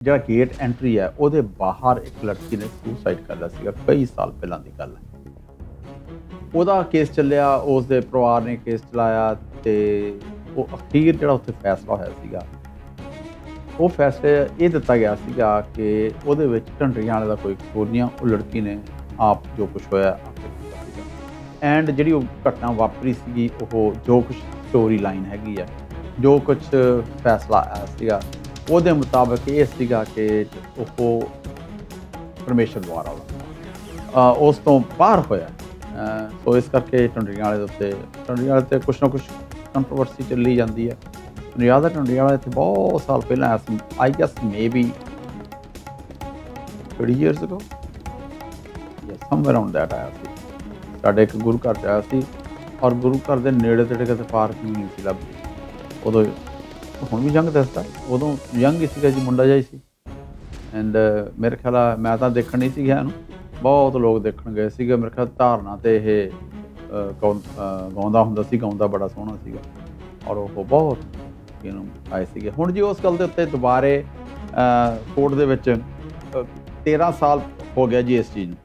ਜਿਹੜਾ gate entry ਹੈ, ਉਹਦੇ ਬਾਹਰ ਇੱਕ ਲੜਕੀ ਨੇ ਸੁਸਾਈਡ ਕਰ ਲਿਆ ਸੀਗਾ, ਕਈ ਸਾਲ ਪਹਿਲਾਂ ਦੀ ਗੱਲ ਹੈ। ਉਹਦਾ ਕੇਸ ਚੱਲਿਆ ਉਸ ਦੇ ਪਰਿਵਾਰ ਨੇ ਕੇਸ ਚਲਾਇਆ ਤੇ ਉਹ ਅਖੀਰ ਜਿਹੜਾ ਉੱਥੇ ਫੈਸਲਾ ਹੋਇਆ ਸੀਗਾ, ਉਹ ਫੈਸਲੇ ਇਹ ਦਿੱਤਾ ਗਿਆ ਸੀਗਾ ਕਿ ਉਹਦੇ ਵਿੱਚ ਢੰਡਰੀਆਂ ਵਾਲੇ ਦਾ ਕੋਈ ਕਸੂਰ ਨਹੀਂ ਆ, ਉਹ ਲੜਕੀ ਨੇ ਆਪ ਜੋ ਕੁਝ ਹੋਇਆ ਐਂਡ ਜਿਹੜੀ ਉਹ ਘਟਨਾ ਵਾਪਰੀ ਸੀਗੀ, ਉਹ ਜੋ ਕੁਝ ਸਟੋਰੀ ਲਾਈਨ ਹੈਗੀ ਆ ਜੋ ਕੁਝ ਫੈਸਲਾ ਆਇਆ ਸੀਗਾ ਉਹਦੇ ਮੁਤਾਬਕ ਇਹ ਸੀਗਾ ਕਿ ਉਹ ਪਰਮੇਸ਼ਰ ਦੁਆਰਾ ਹੋਇਆ। ਉਸ ਤੋਂ ਬਾਹਰ ਹੋਇਆ। ਸੋ ਇਸ ਕਰਕੇ ਟੰਡਰੀਆਂ ਵਾਲੇ ਦੇ ਉੱਤੇ ਢੰਡਰੀਆਂ ਵਾਲੇ ਤੇ ਕੁਛ ਨਾ ਕੁਛ ਕੰਟਰੋਵਰਸੀ ਚੱਲੀ ਜਾਂਦੀ ਹੈ। ਮੈਨੂੰ ਯਾਦ ਹੈ ਢੰਡਰੀਆਂ ਵਾਲੇ ਤੇ ਬਹੁਤ ਸਾਲ ਪਹਿਲਾਂ ਆਇਆ ਸੀ। I guess maybe 30 years ago? ਜਾਂ ਸਮਵੇਅਰ ਅਰਾਊਂਡ ਦੈਟ ਆਇਆ ਸੀ। ਸਾਡੇ ਇੱਕ ਗੁਰੂ ਘਰ 'ਚ ਆਇਆ ਸੀ। ਔਰ ਗੁਰੂ ਘਰ ਦੇ ਨੇੜੇ ਤੇੜੇ ਕਿਤੇ ਪਾਰਕਿੰਗ ਨਹੀਂ ਸੀ ਲੱਭਦੀ। ਉਦੋਂ ਹੁਣ ਵੀ ਯੰਗ ਦੱਸਦਾ ਉਦੋਂ ਯੰਗ ਹੀ ਸੀਗਾ ਜੀ ਮੁੰਡਾ ਜਿਹਾ ਹੀ ਸੀ। ਐਂਡ ਮੇਰੇ ਖਿਆਲ ਆ ਮੈਂ ਤਾਂ ਦੇਖਣ ਨਹੀਂ ਸੀ ਗਿਆ ਇਹਨੂੰ। ਬਹੁਤ ਲੋਕ ਦੇਖਣ ਗਏ ਸੀਗੇ। ਮੇਰੇ ਖਿਆਲ ਧਾਰਨਾ ਤੇ ਇਹ ਗਾਉਂ- ਗਾਉਂਦਾ ਹੁੰਦਾ ਸੀ ਗਾਉਂਦਾ ਬੜਾ ਸੋਹਣਾ ਸੀਗਾ। ਔਰ ਉਹ ਬਹੁਤ ਇਹਨੂੰ ਆਏ ਸੀਗੇ। ਹੁਣ ਜੀ ਉਸ ਗੱਲ ਦੇ ਉੱਤੇ ਦੁਬਾਰੇ ਕੋਰਟ ਦੇ ਵਿੱਚ ਅ, 13 ਸਾਲ ਹੋ ਗਿਆ ਜੀ ਇਸ ਚੀਜ਼ ਨੂੰ।